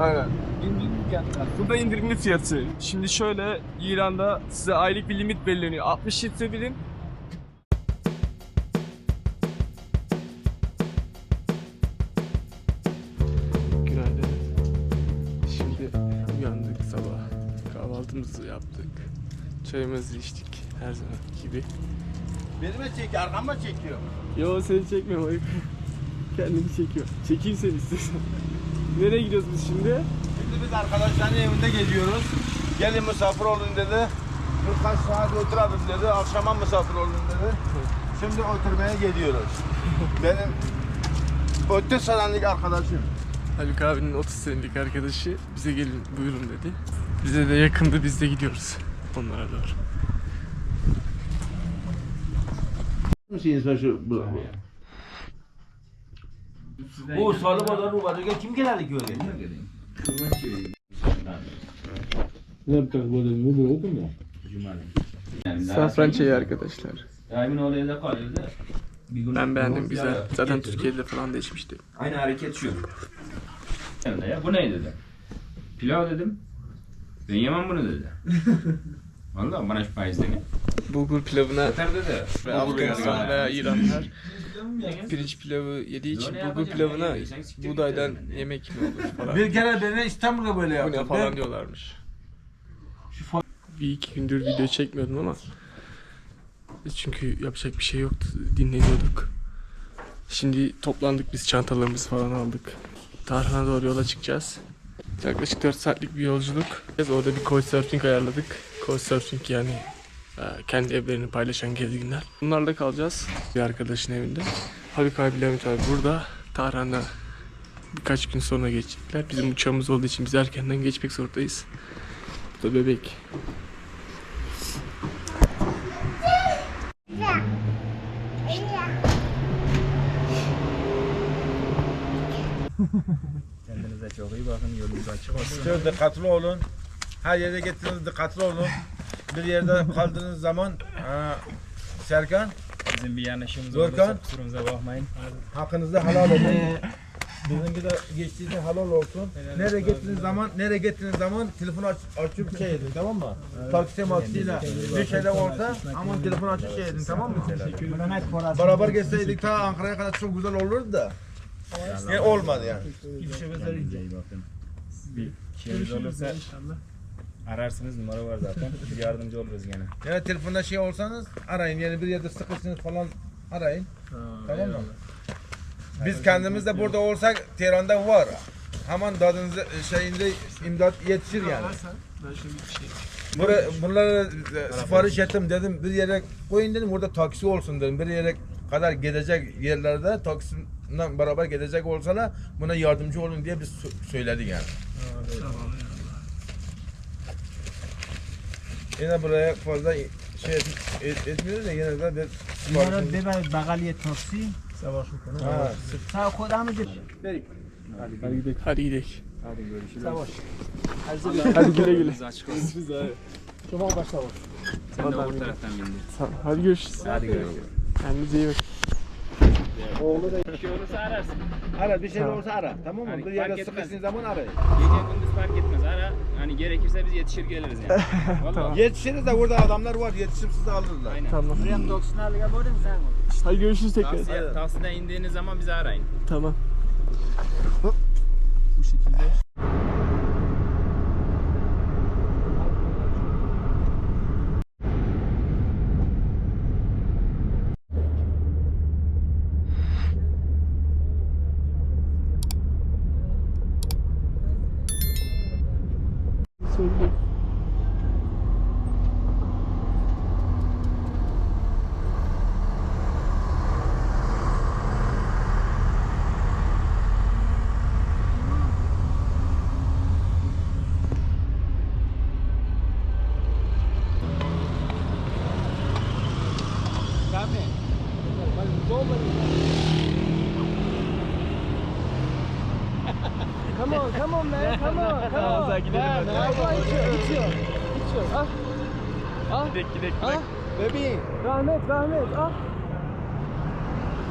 Aynen. Bu da indirimli fiyatı. Şimdi şöyle İran'da size aylık bir limit belirleniyor. 60 litre birim. Günaydın. Şimdi uyandık sabah. Kahvaltımızı yaptık. Çayımızı içtik her zaman gibi. Beni mi çekiyor, arkama çekiyor. Yo seni çekmiyorum ayıp. Kendini çekiyor. Çekeyim seni istiyorsan. Nereye gidiyoruz biz şimdi? Şimdi biz arkadaşların evinde geziyoruz. Gelin misafir olun dedi. Birkaç saat oturalım dedi. Akşama misafir olun dedi. Şimdi oturmaya gidiyoruz. Benim 30 senelik arkadaşım. Haluk abinin 30 senelik arkadaşı bize gelin buyurun dedi. Bize de yakındı biz de gidiyoruz onlara doğru. Musun insan şu bu? Bu salı pazarı bu pazarı kim geldi ki öyle? Safran çayı arkadaşlar. Emin oraya da kalıyordu. Bir gün Ben beğendim güzel. Zaten. Türkiye'de falan da içmiştim. Aynı hareket şu. Ya bu ne dedi. Pilav dedim. Ben yemem bunu dedi. Vallahi bana şu faiz dedi. Bulgur pilavına Yeter dedi. ve Pirinç pilavı yediği için bulgur pilavına buğdaydan yemek mi olur falan. Bir kere beni İstanbul'da böyle Bu yaptı. ne falan diyorlarmış. Bir iki gündür video çekmiyordum ama çünkü yapacak bir şey yoktu. Dinleniyorduk. Şimdi toplandık biz çantalarımızı falan aldık. Tarhan'a doğru yola çıkacağız. Yaklaşık 4 saatlik bir yolculuk. Biz orada bir couchsurfing ayarladık. Couchsurfing yani kendi evlerini paylaşan gezginler. Bunlarla kalacağız bir arkadaşın evinde. Haluk abi Levent abi burada. Tarhan'a birkaç gün sonra geçecekler. Bizim uçağımız olduğu için biz erkenden geçmek zorundayız. Bu da bebek. Kendinize çok iyi bakın. Yolunuz açık olsun. Çok dikkatli olun. Her yere gittiğiniz dikkatli olun. Bir yerde kaldığınız zaman ha, Serkan Bizim bir yanlışımız Dorkan. olursa kusurumuza bakmayın. hakkınızda halal olun. Bizimki de geçtiğinde halal olsun. Nereye gittiğiniz zaman, nereye gittiğiniz zaman telefonu aç, açıp şey edin tamam mı? Taksi maksiyle bir şeyler olsa aman telefonu açıp şey edin tamam mı? Beraber geçseydik ta Ankara'ya kadar çok güzel olurdu da. Yani olmadı yani. Kendinize iyi bakın. Bir şeyimiz olursa ararsınız numara var zaten. Biz yardımcı oluruz gene. Yani telefonda şey olsanız arayın. Yani bir yerde sıkışsınız falan arayın. tamam mı? Biz kendimiz de burada olsak Tehran'da var. Hemen dadınızı şeyinde imdat yetişir yani. Buraya, bunlara e, sipariş ettim dedim bir yere koyun dedim burada taksi olsun dedim. Bir yere kadar gidecek yerlerde taksiyle beraber gidecek olsalar buna yardımcı olun diye biz sö- söyledik yani. Yine buraya fazla şey et, et, etmiyoruz da yine de bir ما را siparişimiz- ببرید بغل یه تاکسی Ha, تا خودم گه Hadi gidelim. Hadi gidelim. Hadi görüşürüz. Hadi güle güle. açık olsun. شما باش سوار Sen de o taraftan bindin. Tamam, Hadi görüşürüz. Hadi görüşürüz. Kendinize iyi bakın. Oğlu da şey bir olursa ararsın. Ara bir şey Tamam. olursa ara. Tamam mı? Hani bir fark yere etmez. sıkıştığın zaman ara. Gece gündüz fark etmez ara. Hani gerekirse biz yetişir geliriz yani. Vallahi. Yetişiriz de burada adamlar var. Yetişimsiz de alırlar. Aynen. Tamam. Buraya 90 liraya vurdun sen onu. Hadi görüşürüz tekrar. Tavsiye, tavsiyeden indiğiniz zaman bizi arayın. Tamam. Bu şekilde. On, come on man, come on, come Tamam, on. sen gidelim hadi. Baba içiyor, içiyor. İçiyor. Ah, ah, Gidek gidek ah. Bebeğim. Rahmet, rahmet, ah.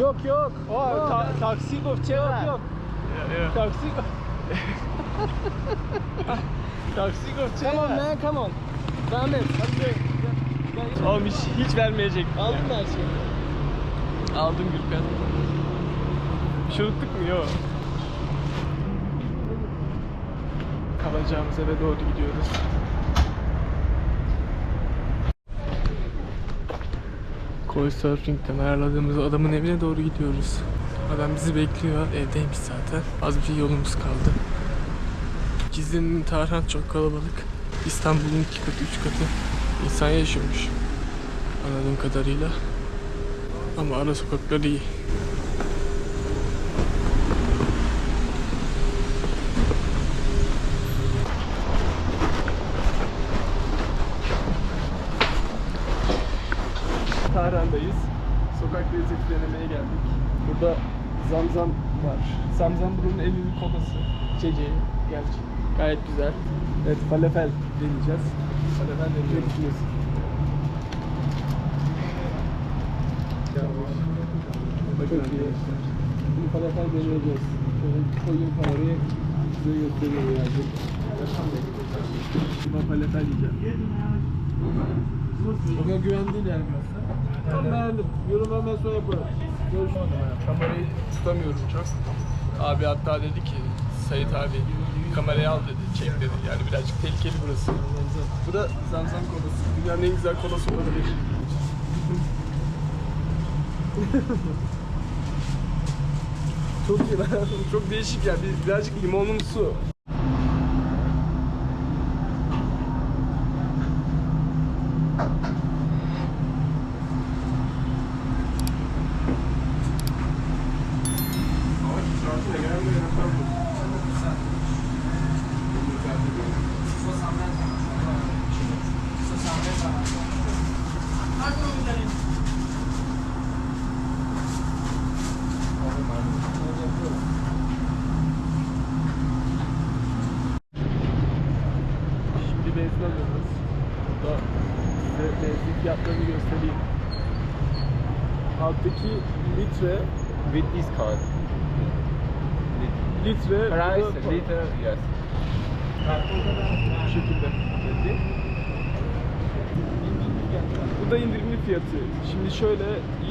Yok yok. O ta- taksi gofçe Yok yok. Taksi Taksi go. Come on man, come on. Devam et. Hadi. Oğlum hiç, hiç vermeyecek. Aldın mı her şeyi? Aldım Gürkan. Şuruttuk mu? Yok. Kalacağımız eve doğru gidiyoruz. Koy Surfing'den ayarladığımız adamın evine doğru gidiyoruz. Adam bizi bekliyor. Evdeymiş zaten. Az bir yolumuz kaldı. Cizre'nin Tarhan çok kalabalık. İstanbul'un iki katı, üç katı insan yaşıyormuş. Anladığım kadarıyla. Ama ara sokakları iyi. Tahran'dayız. Sokak lezzeti denemeye geldik. Burada zamzam var. Zamzam buranın en ünlü kolası. İçeceği. Gerçi gayet güzel. Evet falafel deneyeceğiz. Falafel deneyeceğiz. Bakın arkadaşlar. Bunu falafel deneyeceğiz. Şöyle koyun kamerayı size gösteriyor birazcık. Ben falafel yiyeceğim. Bana güven değil yani biraz. Tamam beğendim. Yorum hemen sonra yaparım. Görüşürüz. Kamerayı tutamıyorum çok. Abi hatta dedi ki Sait abi kamerayı al dedi, çek dedi. Yani birazcık tehlikeli burası. Bu da Zamzam kolası. Dünyanın en güzel kolası olabilir. çok iyi lan. Çok değişik ya. Bir, birazcık limonlu su. Şimdi benzin alıyoruz. Burada size benzin fiyatlarını göstereyim. Alttaki litre with this card. litre Price, burada- liter, yes. Bu şekilde. Bu da indirimli fiyatı. Şimdi şöyle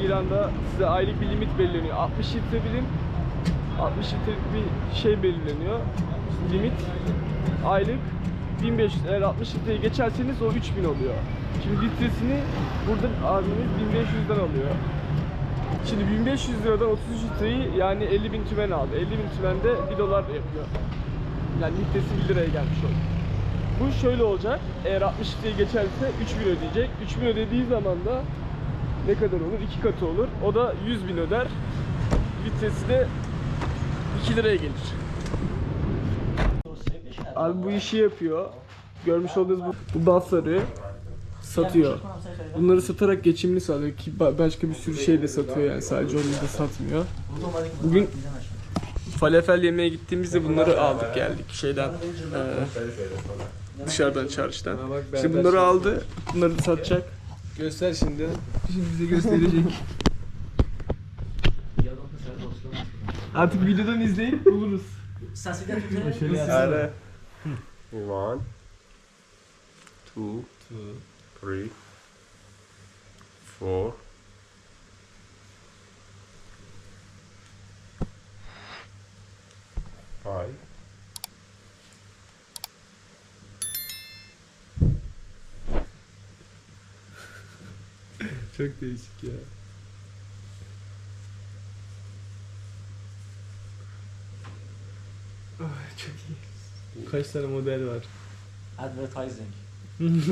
İran'da size aylık bir limit belirleniyor. 60 litre birim 60 litre bir şey belirleniyor. Limit aylık 1500. Eğer 60 litreyi geçerseniz o 3000 oluyor. Şimdi litresini burada abimiz 1500'den alıyor. Şimdi 1500 liradan 33 litreyi yani 50 bin tümen aldı. 50 bin tümen de 1 dolar yapıyor. Yani litresi 1 liraya gelmiş oldu. Bu şöyle olacak. Eğer 60 litreyi geçerse 3000 ödeyecek. 3000 ödediği zaman da ne kadar olur? 2 katı olur. O da 100 bin öder. Litresi de 2 liraya gelir. Abi bu işi yapıyor. Görmüş olduğunuz bu, bu buffları satıyor. Bunları satarak geçimini sağlıyor ki ba- başka bir sürü şey de satıyor yani sadece onu da satmıyor. Bugün falafel yemeye gittiğimizde bunları aldık geldik şeyden eee, dışarıdan çarşıdan. İşte bunları aldı, bunları da satacak. Göster şimdi. Şimdi bize gösterecek. Artık videodan izleyip buluruz. Are one, two, three, four, five, Çok değişik ya. Ay, çok iyi. Kaç tane model var? Advertising.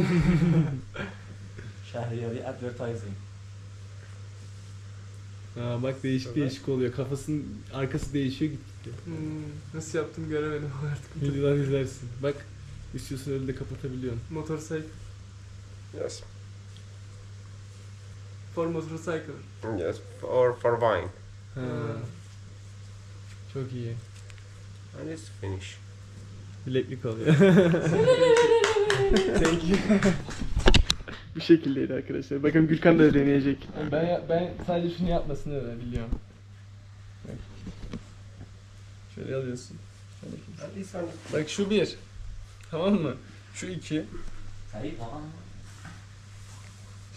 Şehriyari advertising. Ha bak değişik değişik oluyor. Kafasının arkası değişiyor gittikçe. Hmm, nasıl yaptım göremedim artık. Videodan izlersin. Bak istiyorsan öyle de kapatabiliyorsun. Motorcycle. yes, For motorcycle. yes, or for wine, Ha. Çok iyi. and it's finish. Bileklik oluyor. Thank you. Bu şekildeydi arkadaşlar. Bakın Gülkan da deneyecek. Ben ben sadece şunu yapmasını biliyorum. Şöyle alıyorsun. Şöyle. Bak şu bir. Tamam mı? Şu iki.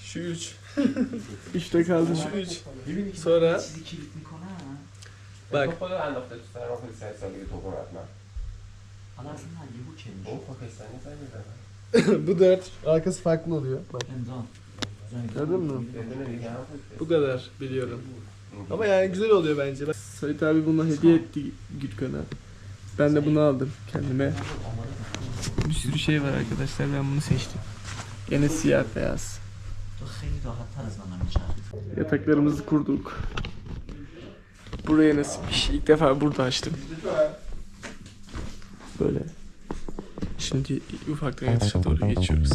Şu üç. işte kaldı şu üç. Sonra... Bak. Anasından bu çelmiş. O Bu dört. Arkası farklı oluyor. Bak. Gördün mü? Bu kadar biliyorum. Ama yani güzel oluyor bence. Sait abi bunu hediye etti Gürkan'a. Ben de bunu aldım kendime. Bir sürü şey var arkadaşlar ben bunu seçtim. Gene siyah beyaz. Yataklarımızı kurduk. Buraya nasipmiş. Şey? İlk defa burada açtım. Böyle. Şimdi ufaktan yatışa doğru geçiyoruz.